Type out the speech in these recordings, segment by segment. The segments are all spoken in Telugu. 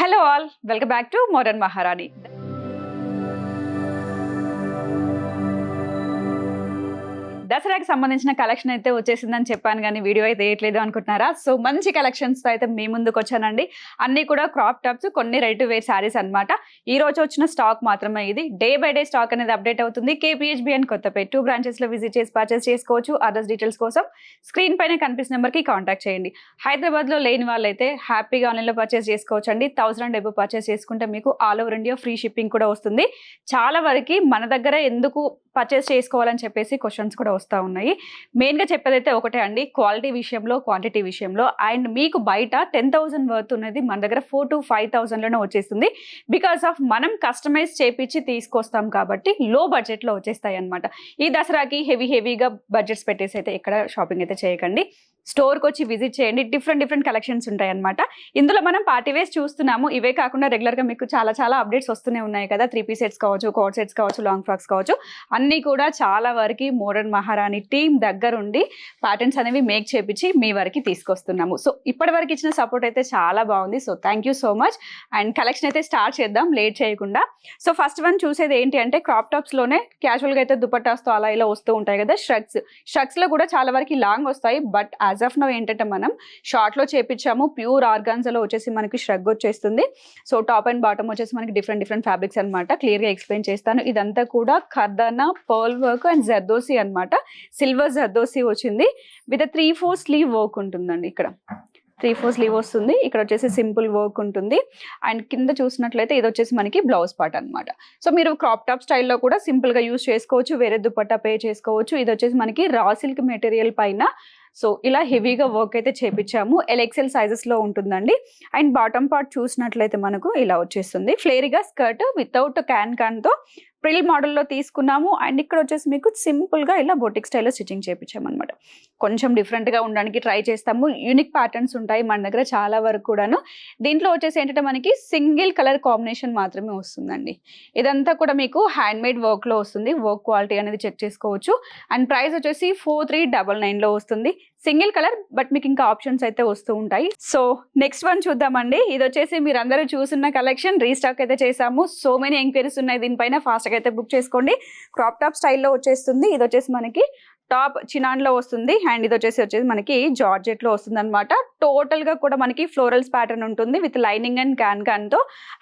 Hello all welcome back to modern Maharani దసరాకి సంబంధించిన కలెక్షన్ అయితే వచ్చేసిందని చెప్పాను కానీ వీడియో అయితే వేయట్లేదు అనుకుంటున్నారా? సో మంచి కలెక్షన్స్ అయితే మీ ముందుకు వచ్చానండి. అన్ని కూడా క్రాప్ టాప్స్ కొన్ని రెడీ వేర్ శారీస్ అనమాట ఈ రోజు వచ్చిన స్టాక్ మాత్రమే ఇది. డే బై డే స్టాక్ అనేది అప్డేట్ అవుతుంది. KPHB and Kothapet. టూ బ్రాంచెస్లో విజిట్ చేసి పర్చేస్ చేసుకోవచ్చు. అదర్స్ డీటెయిల్స్ కోసం స్క్రీన్ పైన కనిపిస్తున్న నెంబర్కి కాంటాక్ట్ చేయండి. హైదరాబాద్లో లేని వాళ్ళైతే హ్యాపీగా ఆన్లైన్లో పర్చేస్ చేసుకోవచ్చు అండి థౌసండ్ డెబ్బు పర్చేస్ చేసుకుంటే మీకు all over India free shipping కూడా వస్తుంది. చాలా వరకు మన దగ్గర ఎందుకు పర్చేస్ చేసుకోవాలని చెప్పేసి క్వశ్చన్స్ కూడా వస్తూ ఉన్నాయి. మెయిన్గా చెప్పేదైతే ఒకటే అండి క్వాలిటీ విషయంలో క్వాంటిటీ విషయంలో. అండ్ మీకు బయట టెన్ థౌసండ్ వర్త్ ఉన్నది మన దగ్గర ఫోర్ టు ఫైవ్ థౌసండ్లోనే వచ్చేస్తుంది. బికాస్ ఆఫ్ మనం కస్టమైజ్ చేపించి తీసుకొస్తాం కాబట్టి లో బడ్జెట్లో వచ్చేస్తాయి అనమాట ఈ దసరాకి హెవీ హెవీగా బడ్జెట్స్ పెట్టేసి అయితే ఎక్కడ షాపింగ్ అయితే చేయకండి. స్టోర్కి వచ్చి విజిట్ చేయండి. డిఫరెంట్ డిఫరెంట్ కలెక్షన్స్ ఉంటాయి అనమాట ఇందులో మనం పార్టీ వేస్ చూస్తున్నాము. ఇవే కాకుండా రెగ్యులర్గా మీకు చాలా చాలా అప్డేట్స్ వస్తూనే ఉన్నాయి కదా. త్రీ పీ సెట్స్ కావచ్చు కోట్ సెట్స్ కావచ్చు లాంగ్ ఫ్రాక్స్ కావచ్చు. అన్నీ కూడా చాలా వరకు మోడర్న్ మహారాణి టీం దగ్గరుండి ప్యాటర్న్స్ అనేవి మేక్ చేపించి మీ వరకు తీసుకొస్తున్నాము. సో ఇప్పటి వరకు ఇచ్చిన సపోర్ట్ అయితే చాలా బాగుంది. So thank you so much. And collection అయితే స్టార్ట్ చేద్దాం. లేట్ చేయకుండా. సో ఫస్ట్ వన్ చూసేది ఏంటి అంటే క్రాప్ టాప్స్లోనే క్యాజువల్గా అయితే దుపట్టాస్తో అలా ఇలా వస్తూ ఉంటాయి కదా. షర్ట్స్. షర్ట్స్లో కూడా చాలా వరకు లాంగ్ వస్తాయి. బట్ యాజ్ ఆఫ్ నో ఏంటంటే మనం షార్ట్లో చేపించాము ప్యూర్ ఆర్గాన్జాలో వచ్చేసి మనకి ష్రగ్ వచ్చేస్తుంది. సో టాప్ అండ్ బాటమ్ వచ్చేసి మనకి డిఫరెంట్ డిఫరెంట్ ఫ్యాబ్రిక్స్ అనమాట క్లియర్గా ఎక్స్ప్లెయిన్ చేస్తాను. ఇదంతా కూడా ఖర్దానా పర్ల్ వర్క్ అండ్ జర్దోసి అన్నమాట. సిల్వర్ జర్దోసి వచ్చింది. With three four sleeve work ఉంటుందండి ఇక్కడ. త్రీ ఫోర్ స్లీవ్ వస్తుంది. ఇక్కడ వచ్చేసి సింపుల్ వర్క్ ఉంటుంది. అండ్ కింద చూసినట్లయితే ఇది వచ్చేసి మనకి బ్లౌజ్ పార్ట్ అనమాట సో మీరు క్రాప్ టాప్ స్టైల్లో కూడా సింపుల్గా యూస్ చేసుకోవచ్చు. వేరే దుపట్టా పే చేసుకోవచ్చు. ఇది వచ్చేసి మనకి రా సిల్క్ మెటీరియల్ పైన సో ఇలా హెవీగా వర్క్ అయితే చేపించాము. ఎల్ఎక్సెల్ సైజెస్లో ఉంటుందండి. అండ్ బాటమ్ పార్ట్ చూసినట్లయితే మనకు ఇలా వచ్చేస్తుంది. ఫ్లేరీగా స్కర్ట్ వితౌట్ క్యాన్ క్యాన్తో ప్రిల్ మోడల్లో తీసుకున్నాము. అండ్ ఇక్కడ వచ్చేసి మీకు సింపుల్గా ఇలా బొటిక్ స్టైల్లో స్టిచ్చింగ్ చేయించామన్నమాట కొంచెం డిఫరెంట్గా ఉండడానికి ట్రై చేస్తాము. యూనిక్ ప్యాటర్న్స్ ఉంటాయి మన దగ్గర చాలా వరకు కూడాను. దీంట్లో వచ్చేసి ఏంటంటే మనకి సింగిల్ కలర్ కాంబినేషన్ మాత్రమే వస్తుందండి. ఇదంతా కూడా మీకు హ్యాండ్ మేడ్ వర్క్లో వస్తుంది. వర్క్ క్వాలిటీ అనేది చెక్ చేసుకోవచ్చు. అండ్ ప్రైస్ వచ్చేసి ఫోర్ త్రీ డబల్ నైన్లో వస్తుంది. సింగిల్ కలర్ బట్ మీకు ఇంకా ఆప్షన్స్ అయితే వస్తూ ఉంటాయి. సో నెక్స్ట్ వన్ చూద్దామండి. ఇది వచ్చేసి మీరు అందరూ చూసిన కలెక్షన్ రీస్టాక్ అయితే చేసాము సో మెనీ ఎంక్వైరీస్ ఉన్నాయి దీనిపైన. ఫాస్ట్ అయితే బుక్ చేసుకోండి. క్రాప్ టాప్ స్టైల్లో వచ్చేస్తుంది. ఇది వచ్చేసి మనకి టాప్ చినాన్లో వస్తుంది. అండ్ ఇది వచ్చేసి వచ్చేసి మనకి జార్జెట్లో వస్తుంది అనమాట టోటల్గా కూడా మనకి ఫ్లోరల్స్ ప్యాటర్న్ ఉంటుంది విత్ లైనింగ్ అండ్ క్యాన్ క్యాన్తో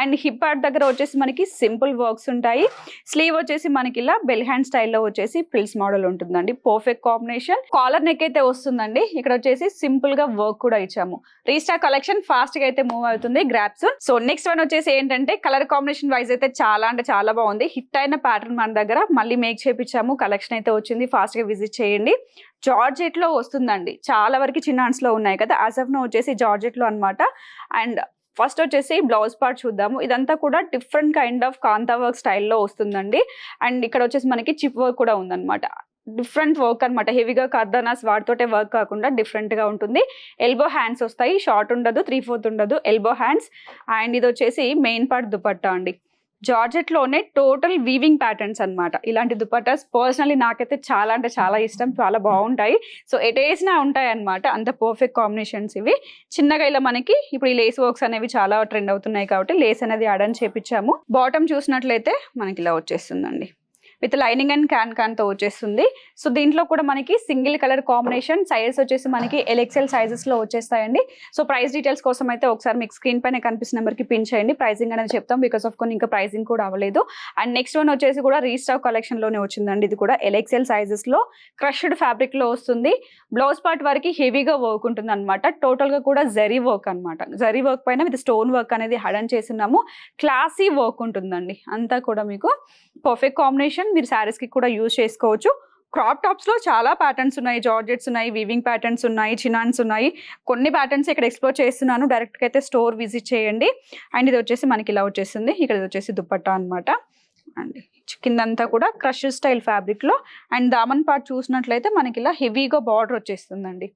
అండ్ హిప్ పార్ట్ దగ్గర వచ్చేసి మనకి సింపుల్ వర్క్స్ ఉంటాయి. స్లీవ్ వచ్చేసి మనకి ఇలా బెల్ హ్యాండ్ స్టైల్లో వచ్చేసి ప్రిల్స్ మోడల్ ఉంటుందండి. Perfect combination. కాలర్ నెక్ అయితే వస్తుందండి. ఇక్కడ వచ్చేసి సింపుల్గా వర్క్ కూడా ఇచ్చాము. రీస్టార్ కలెక్షన్ ఫాస్ట్గా అయితే మూవ్ అవుతుంది. గ్రాప్స్ సో నెక్స్ట్ వన్ వచ్చేసి ఏంటంటే కలర్ కాంబినేషన్ వైజ్ అయితే చాలా అంటే చాలా బాగుంది. హిట్ అయిన ప్యాటర్న్ మన దగ్గర. మళ్ళీ మేక్ చేపించాము కలెక్షన్ అయితే వచ్చింది. ఫాస్ట్గా విజిట్ చేయండి. జార్జెట్లో వస్తుందండి. చాలా వరకు చిన్న హ్యాండ్స్లో ఉన్నాయి కదా. యాజ్ ఆఫ్ నో వచ్చేసి జార్జెట్లో అనమాట అండ్ ఫస్ట్ వచ్చేసి బ్లౌజ్ పార్ట్ చూద్దాము. ఇదంతా కూడా different kind of kantha work స్టైల్లో వస్తుందండి. అండ్ ఇక్కడ వచ్చేసి మనకి చిప్ వర్క్ కూడా ఉందన్నమాట. డిఫరెంట్ వర్క్ అనమాట హెవీగా కర్దనాస్ వాటితోటే వర్క్ కాకుండా డిఫరెంట్గా ఉంటుంది. ఎల్బో హ్యాండ్స్ వస్తాయి. షార్ట్ ఉండదు త్రీ ఫోర్త్ ఉండదు. Elbow hands. అండ్ ఇది వచ్చేసి మెయిన్ పార్ట్ దుపట్టా అండి. జార్జెట్లోనే టోటల్ వీవింగ్ ప్యాటర్న్స్ అనమాట ఇలాంటి దుపట్టాస్ పర్సనలీ నాకైతే చాలా అంటే చాలా ఇష్టం చాలా బాగుంటాయి. సో ఎటేసినా ఉంటాయి అనమాట అంత పర్ఫెక్ట్ కాంబినేషన్స్ ఇవి. చిన్నగా ఇలా మనకి ఇప్పుడు ఈ లేస్ వర్క్స్ అనేవి చాలా ట్రెండ్ అవుతున్నాయి కాబట్టి లేస్ అనేది అడని చేపించాము. బాటమ్ చూసినట్లయితే మనకి ఇలా వచ్చేస్తుందండి. విత్ లైనింగ్ అండ్ క్యాన్ క్యాన్తో వచ్చేస్తుంది. సో దీంట్లో కూడా మనకి సింగిల్ కలర్ కాంబినేషన్ సైజెస్ వచ్చేసి మనకి ఎల్ఎక్సెల్ సైజెస్లో వచ్చేస్తాయండి. సో ప్రైస్ డీటెయిల్స్ కోసం అయితే ఒకసారి మీకు స్క్రీన్ పైన కనిపిస్తున్న నెంబర్కి పిన్ చేయండి. ప్రైసింగ్ అనేది చెప్తాం బికాస్ ఆఫ్ కొన్ని ఇంకా ప్రైసింగ్ కూడా అవ్వలేదు. అండ్ నెక్స్ట్ వన్ వచ్చేసి కూడా రీస్టాక్ కలెక్షన్లోనే వచ్చిందండి. ఇది కూడా ఎల్ఎక్సెల్ సైజెస్లో క్రష్డ్ ఫ్యాబ్రిక్లో వస్తుంది. బ్లౌజ్ పార్ట్ వరకు హెవీగా వర్క్ ఉంటుంది అనమాట టోటల్గా కూడా జరీ వర్క్ అనమాట జరీ వర్క్ పైన విత్ స్టోన్ వర్క్ అనేది హడన్ చేస్తున్నాము. క్లాసీ వర్క్ ఉంటుందండి. అంతా కూడా మీకు పర్ఫెక్ట్ కాంబినేషన్ మీరు శారీస్కి కూడా యూజ్ చేసుకోవచ్చు. క్రాప్ టాప్స్లో చాలా ప్యాటర్న్స్ ఉన్నాయి. జార్జెట్స్ ఉన్నాయి వీవింగ్ ప్యాటర్న్స్ ఉన్నాయి చినాన్స్ ఉన్నాయి. కొన్ని ప్యాటర్న్స్ ఇక్కడ ఎక్స్ప్లోర్ చేస్తున్నాను. డైరెక్ట్గా అయితే స్టోర్ విజిట్ చేయండి. అండ్ ఇది వచ్చేసి మనకి ఇలా వచ్చేసింది. ఇక్కడ ఇది వచ్చేసి దుప్పట్టా అనమాట అండ్ కిందంతా కూడా క్రష్ స్టైల్ ఫ్యాబ్రిక్లో అండ్ దామన్ పార్ట్ చూసినట్లయితే మనకి ఇలా హెవీగా బార్డర్ వచ్చేస్తుందండి.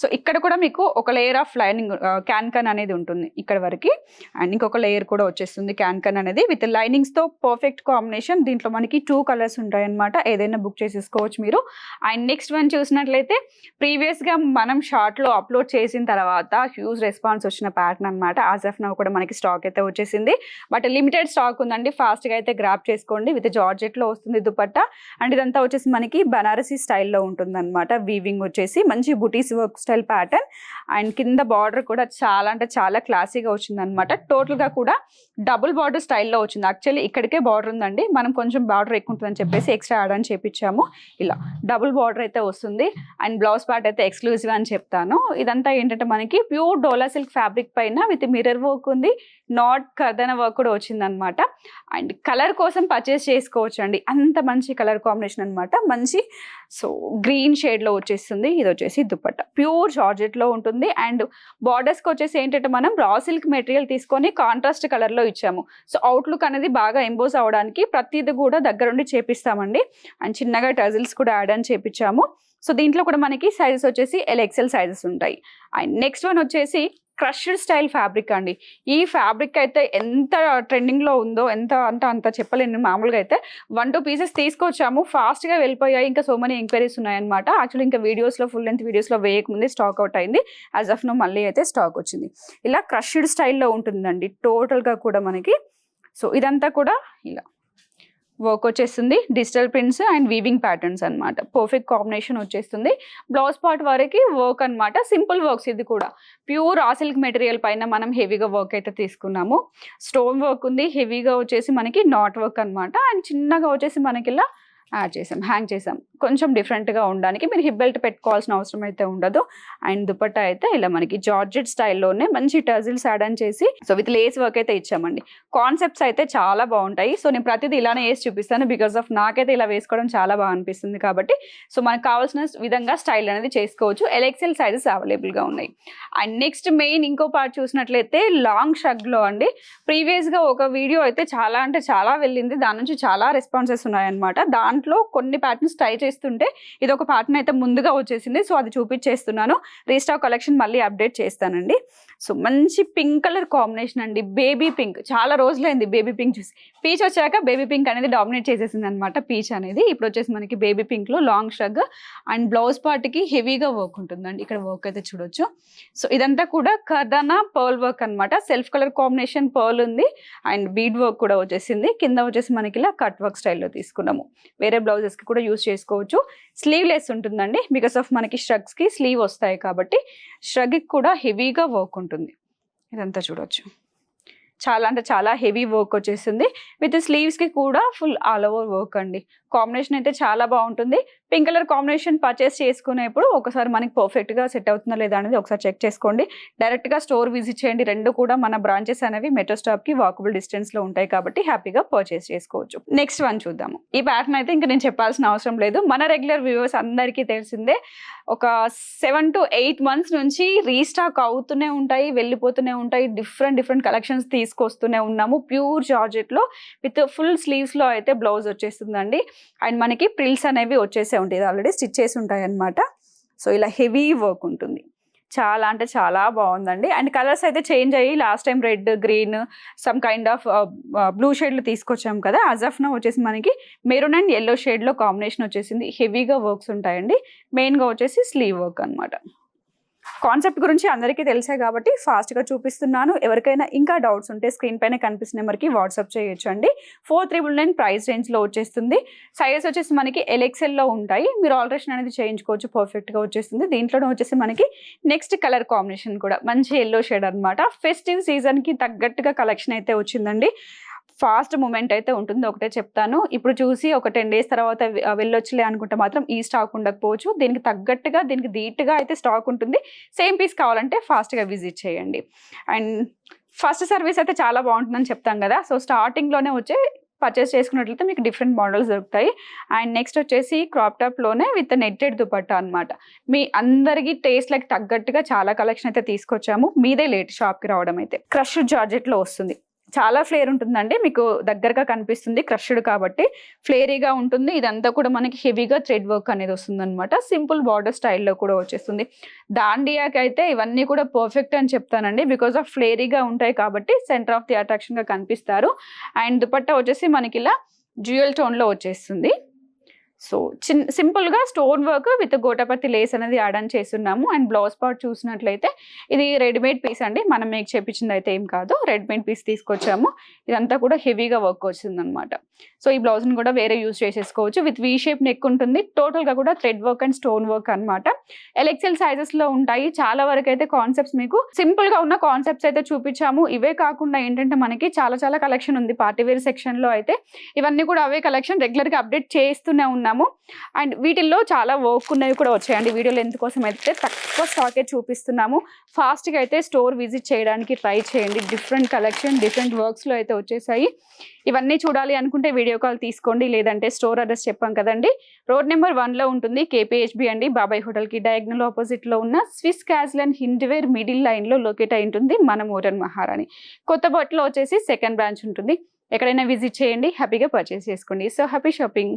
సో ఇక్కడ కూడా మీకు ఒక లేయర్ ఆఫ్ లైనింగ్ క్యాన్కన్ అనేది ఉంటుంది ఇక్కడ వరకు. అండ్ ఇంకొక లేయర్ కూడా వచ్చేస్తుంది క్యాన్కన్ అనేది. విత్ లైనింగ్స్తో పర్ఫెక్ట్ కాంబినేషన్ దీంట్లో మనకి టూ కలర్స్ ఉంటాయి అనమాట ఏదైనా బుక్ చేసేసుకోవచ్చు మీరు. అండ్ నెక్స్ట్ వన్ చూసినట్లయితే ప్రీవియస్గా మనం షార్ట్లో అప్లోడ్ చేసిన తర్వాత హ్యూజ్ రెస్పాన్స్ వచ్చిన ప్యాటర్న్ అనమాట యాజ్ ఆఫ్ నవ్ కూడా మనకి స్టాక్ అయితే వచ్చేసింది. బట్ లిమిటెడ్ స్టాక్ ఉందండి. ఫాస్ట్గా అయితే గ్రాప్ చేసుకోండి. విత్ జార్జెట్లో వస్తుంది దుపట్టా. అండ్ ఇదంతా వచ్చేసి మనకి బనారసీ స్టైల్లో ఉంటుంది అనమాట వీవింగ్ వచ్చేసి మంచి బుటీస్ వర్క్స్ స్టైల్ ప్యాటర్న్ అండ్ కింద బార్డర్ కూడా చాలా అంటే చాలా క్లాసీగా వచ్చింది అనమాట టోటల్గా కూడా డబుల్ బార్డర్ స్టైల్లో వచ్చింది. యాక్చువల్లీ ఇక్కడికే బార్డర్ ఉందండి. మనం కొంచెం బార్డర్ ఎక్కువ ఉంటుందని చెప్పేసి ఎక్స్ట్రా యాడ్ అని చేపించాము ఇలా డబుల్ బార్డర్ అయితే వస్తుంది. అండ్ బ్లౌజ్ పార్ట్ అయితే ఎక్స్క్లూజివ్ అని చెప్తాను. ఇదంతా ఏంటంటే మనకి ప్యూర్ డోలా సిల్క్ ఫ్యాబ్రిక్ పైన విత్ మిర్రర్ వర్క్ ఉంది. నాట్ కర్దన వర్క్ కూడా వచ్చింది అనమాట అండ్ కలర్ కోసం పర్చేస్ చేసుకోవచ్చు అండి అంత మంచి కలర్ కాంబినేషన్ అనమాట మంచి సో గ్రీన్ షేడ్లో వచ్చేస్తుంది. ఇది వచ్చేసి దుపట్ట. ప్యూర్ జార్జెట్లో ఉంటుంది. అండ్ బార్డర్స్కి వచ్చేసి ఏంటంటే మనం రా సిల్క్ మెటీరియల్ తీసుకొని కాంట్రాస్ట్ కలర్లో ఇచ్చాము. సో అవుట్లుక్ అనేది బాగా ఎంబోస్ అవడానికి ప్రతిది కూడా దగ్గరుండి చేపిస్తామండి. అండ్ చిన్నగా టజిల్స్ కూడా యాడ్ అని చేపించాము సో దీంట్లో కూడా మనకి సైజెస్ వచ్చేసి ఎల్ఎక్సెల్ సైజెస్ ఉంటాయి. అండ్ నెక్స్ట్ వన్ వచ్చేసి క్రష్డ్ స్టైల్ ఫ్యాబ్రిక్ అండి. ఈ ఫ్యాబ్రిక్ అయితే ఎంత ట్రెండింగ్లో ఉందో ఎంత అంటే అంత చెప్పలేను. మామూలుగా అయితే వన్ టూ పీసెస్ తీసుకొచ్చాము. ఫాస్ట్గా వెళ్ళిపోయాయి. ఇంకా సో మెనీ ఎంక్వైరీస్ ఉన్నాయన్నమాట. యాక్చువల్లీ ఇంకా వీడియోస్లో ఫుల్ లెంత్ వీడియోస్లో వేయకముందే స్టాక్ అవుట్ అయింది. యాజ్ ఆఫ్ నో మళ్ళీ అయితే స్టాక్ వచ్చింది. ఇలా క్రష్డ్ స్టైల్లో ఉంటుందండి. టోటల్గా కూడా మనకి. సో ఇదంతా కూడా ఇలా. వర్క్ వచ్చేస్తుంది digital prints and weaving patterns అన్నమాట. పర్ఫెక్ట్ కాంబినేషన్ వచ్చేస్తుంది. బ్లౌజ్ పార్ట్ వరకు వర్క్ అనమాట సింపుల్ వర్క్స్ ఇది కూడా. ప్యూర్ ఆ సిల్క్ మెటీరియల్ పైన మనం హెవీగా వర్క్ అయితే తీసుకున్నాము. స్టోన్ వర్క్ ఉంది. హెవీగా వచ్చేసి మనకి నాట్ వర్క్ అనమాట అండ్ చిన్నగా వచ్చేసి మనకి ఇలా యాడ్ చేసాం హ్యాంగ్ చేసాం. కొంచెం డిఫరెంట్గా ఉండడానికి మీరు హిప్ బెల్ట్ పెట్టుకోవాల్సిన అవసరం అయితే ఉండదు. అండ్ దుపట్టా అయితే ఇలా మనకి జార్జెట్ స్టైల్లోనే మంచి టజిల్స్ యాడ్ అని చేసి సో విత్ లేస్ వర్క్ అయితే ఇచ్చామండి. కాన్సెప్ట్స్ అయితే చాలా బాగుంటాయి. సో నేను ప్రతిదీ ఇలానే వేసి చూపిస్తాను. బికాస్ ఆఫ్ నాకైతే ఇలా వేసుకోవడం చాలా బాగా అనిపిస్తుంది కాబట్టి. సో మనకు కావాల్సిన విధంగా స్టైల్ అనేది చేసుకోవచ్చు. ఎలెక్సెల్ సైజెస్ అవైలబుల్గా ఉన్నాయి. అండ్ నెక్స్ట్ మెయిన్ ఇంకో పార్ట్ చూసినట్లయితే లాంగ్ షగ్లో అండి. ప్రీవియస్గా ఒక వీడియో అయితే చాలా అంటే చాలా వెళ్ళింది. దాని నుంచి చాలా రెస్పాన్సెస్ ఉన్నాయన్నమాట. దాంట్లో కొన్ని ప్యాటర్న్స్ ట్రై చేస్తుంటే ఇది ఒక ప్యాటర్న్ అయితే ముందుగా వచ్చేసింది. సో అది చూపించేస్తున్నాను. రీస్టాక్ కలెక్షన్ మళ్ళీ అప్డేట్ చేస్తానండి. సో మంచి పింక్ కలర్ కాంబినేషన్ అండి. బేబీ పింక్ చాలా రోజులైంది బేబీ పింక్ చూసి. పీచ్ వచ్చాక బేబీ పింక్ అనేది డామినేట్ చేసేసింది అనమాట పీచ్ అనేది. ఇప్పుడు వచ్చేసి మనకి బేబీ పింక్లో లాంగ్ షగ్ అండ్ బ్లౌజ్ పార్ట్కి హెవీగా వర్క్ ఉంటుందండి. ఇక్కడ వర్క్ అయితే చూడొచ్చు. సో ఇదంతా కూడా కర్దానా పర్ల్ వర్క్ అనమాట. సెల్ఫ్ కలర్ కాంబినేషన్ పర్ల్ ఉంది. అండ్ బీడ్ వర్క్ కూడా వచ్చేసింది. కింద వచ్చేసి మనకి ఇలా కట్ వర్క్ స్టైల్లో తీసుకున్నాము. వేరే బ్లౌజెస్కి కూడా యూస్ చేసుకోవచ్చు. స్లీవ్ లెస్ ఉంటుందండి. బికాస్ ఆఫ్ మనకి ష్రగ్స్కి స్లీవ్ వస్తాయి కాబట్టి ష్రగ్కి కూడా హెవీగా వర్క్ ఉంటుంది. ఇదంతా చూడొచ్చు. చాలా అంటే చాలా హెవీ వర్క్ వచ్చేస్తుంది విత్ స్లీవ్స్కి కూడా ఫుల్ ఆల్ ఓవర్ వర్క్ అండి. కాంబినేషన్ అయితే చాలా బాగుంటుంది. పింక్ కలర్ కాంబినేషన్ పర్చేస్ చేసుకునేప్పుడు ఒకసారి మనకి పర్ఫెక్ట్గా సెట్ అవుతుందా లేదా అనేది ఒకసారి చెక్ చేసుకోండి. డైరెక్ట్గా స్టోర్ విజిట్ చేయండి. రెండు కూడా మన బ్రాంచెస్ అనేవి మెట్రో స్టాప్కి వాకబుల్ డిస్టెన్స్లో ఉంటాయి కాబట్టి హ్యాపీగా పర్చేస్ చేసుకోవచ్చు. నెక్స్ట్ వన్ చూద్దాము. ఈ ప్యాటర్న్ అయితే ఇంకా నేను చెప్పాల్సిన అవసరం లేదు. మన రెగ్యులర్ వ్యూవర్స్ అందరికీ తెలిసిందే. ఒక సెవెన్ టు ఎయిట్ మంత్స్ నుంచి రీస్టాక్ అవుతూనే ఉంటాయి వెళ్ళిపోతూనే ఉంటాయి. డిఫరెంట్ డిఫరెంట్ కలెక్షన్స్ తీసుకొస్తూనే ఉన్నాము. ప్యూర్ జార్జెట్లో విత్ ఫుల్ స్లీవ్స్లో అయితే బ్లౌజ్ వచ్చేస్తుందండి. అండ్ మనకి ప్రిల్స్ అనేవి వచ్చేసే ఉంటాయి. ఆల్రెడీ స్టిచ్ చేసి ఉంటాయి అనమాట సో ఇలా హెవీ వర్క్ ఉంటుంది. చాలా అంటే చాలా బాగుందండి. అండ్ కలర్స్ అయితే చేంజ్ అయ్యి last time red green some kind of blue షేడ్లు తీసుకొచ్చాం కదా! అజఫ్నా వచ్చేసి మనకి మెరూన్ అండ్ ఎల్లో షేడ్లో కాంబినేషన్ వచ్చేసింది. హెవీగా వర్క్స్ ఉంటాయండి. మెయిన్గా వచ్చేసి స్లీవ్ వర్క్ అనమాట కాన్సెప్ట్ గురించి అందరికీ తెలిసే కాబట్టి ఫాస్ట్గా చూపిస్తున్నాను. ఎవరికైనా ఇంకా డౌట్స్ ఉంటే స్క్రీన్ పైన కనిపిస్తున్న నెంబర్కి వాట్సాప్ చేయొచ్చు అండి ఫోర్ త్రిబుల్ నైన్ ప్రైస్ రేంజ్లో వచ్చేస్తుంది. సైజెస్ వచ్చేసి మనకి ఎలెక్సెల్లో ఉంటాయి. మీరు ఆల్ట్రేషన్ అనేది చేయించుకోవచ్చు పర్ఫెక్ట్గా వచ్చేస్తుంది. దీంట్లోనే వచ్చేసి మనకి నెక్స్ట్ కలర్ కాంబినేషన్ కూడా మంచి ఎల్లో షేడ్ అనమాట ఫెస్టివ్ సీజన్కి తగ్గట్టుగా కలెక్షన్ అయితే వచ్చిందండి. ఫాస్ట్ మూమెంట్ అయితే ఉంటుంది ఒకటే చెప్తాను. ఇప్పుడు చూసి ఒక టెన్ డేస్ తర్వాత వెళ్ళొచ్చులే అనుకుంటే మాత్రం ఈ స్టాక్ ఉండకపోవచ్చు. దీనికి తగ్గట్టుగా దీనికి ధీటుగా అయితే స్టాక్ ఉంటుంది. సేమ్ పీస్ కావాలంటే ఫాస్ట్గా విజిట్ చేయండి. అండ్ ఫస్ట్ సర్వీస్ అయితే చాలా బాగుంటుందని చెప్తాం కదా. సో స్టార్టింగ్లోనే వచ్చే పర్చేస్ చేసుకున్నట్లయితే మీకు డిఫరెంట్ మోడల్స్ దొరుకుతాయి. అండ్ నెక్స్ట్ వచ్చేసి క్రాప్ టాప్లోనే విత్ నెట్టెడ్ దుపట్టా అనమాట మీ అందరికీ టేస్ట్లకు తగ్గట్టుగా చాలా కలెక్షన్ అయితే తీసుకొచ్చాము. మీదే లేట్ షాప్కి రావడం అయితే. క్రష్ జార్జెట్లో వస్తుంది. చాలా ఫ్లేర్ ఉంటుందండి. మీకు దగ్గరగా కనిపిస్తుంది క్రష్డ్ కాబట్టి. ఫ్లేరీగా ఉంటుంది. ఇదంతా కూడా మనకి హెవీగా థ్రెడ్ వర్క్ అనేది వస్తుంది అనమాట సింపుల్ బార్డర్ స్టైల్లో కూడా వచ్చేస్తుంది. దాండియాకి అయితే ఇవన్నీ కూడా పర్ఫెక్ట్ అని చెప్తానండి. బికాస్ ఆఫ్ ఫ్లేరీగా ఉంటాయి కాబట్టి సెంటర్ ఆఫ్ ది అట్రాక్షన్గా కనిపిస్తారు. అండ్ దుపట్టా వచ్చేసి మనకి ఇలా జ్యువెల్ టోన్లో వచ్చేస్తుంది. సో చిన్ సింపుల్గా స్టోన్ వర్క్ విత్ గోటపత్తి లేస్ అనేది యాడ్ అని చేస్తున్నాము. అండ్ బ్లౌజ్ పార్ట్ చూసినట్లయితే ఇది రెడీమేడ్ పీస్ అండి. మనం మీకు చెప్పించింది అయితే ఏం కాదు. రెడీమేడ్ పీస్ తీసుకొచ్చాము. ఇదంతా కూడా హెవీగా వర్క్ వచ్చింది అనమాట సో ఈ బ్లౌజ్ని కూడా వేరే యూజ్ చేసేసుకోవచ్చు. విత్ వీ షేప్ నెక్ ఉంటుంది. టోటల్గా కూడా thread work and stone work అనమాట ఎలెక్సెల్ సైజెస్లో ఉంటాయి. చాలా వరకు అయితే కాన్సెప్ట్స్ మీకు సింపుల్గా ఉన్న కాన్సెప్ట్స్ అయితే చూపించాము. ఇవే కాకుండా ఏంటంటే మనకి చాలా చాలా కలెక్షన్ ఉంది. పార్టీవేర్ సెక్షన్లో అయితే ఇవన్నీ కూడా అవే కలెక్షన్ రెగ్యులర్గా అప్డేట్ చేస్తూనే ఉన్నాము. అండ్ వీటిల్లో చాలా వర్క్ ఉన్నవి కూడా వచ్చాయండి. వీడియో లెంత్ కోసం అయితే తక్కువ స్టాకే చూపిస్తున్నాము. ఫాస్ట్గా అయితే స్టోర్ విజిట్ చేయడానికి ట్రై చేయండి. డిఫరెంట్ కలెక్షన్ డిఫరెంట్ వర్క్స్లో అయితే వచ్చేసాయి. ఇవన్నీ చూడాలి అనుకుంటే వీడియో కాల్ తీసుకోండి. లేదంటే స్టోర్ అడ్రస్ చెప్పాం కదండి. రోడ్ నెంబర్ వన్లో ఉంటుంది. కేపీహెచ్బి అండి. బాబాయ్ హోటల్కి డయాగ్నల్ ఆపోజిట్లో ఉన్న Swiss castle and Hindware middle లైన్లో లొకేట్ అయి ఉంటుంది మన మోరన్ మహారాణి కొత్త బట్టలో వచ్చేసి సెకండ్ బ్రాంచ్ ఉంటుంది. ఎక్కడైనా విజిట్ చేయండి. హ్యాపీగా పర్చేస్ చేసుకోండి. So happy shopping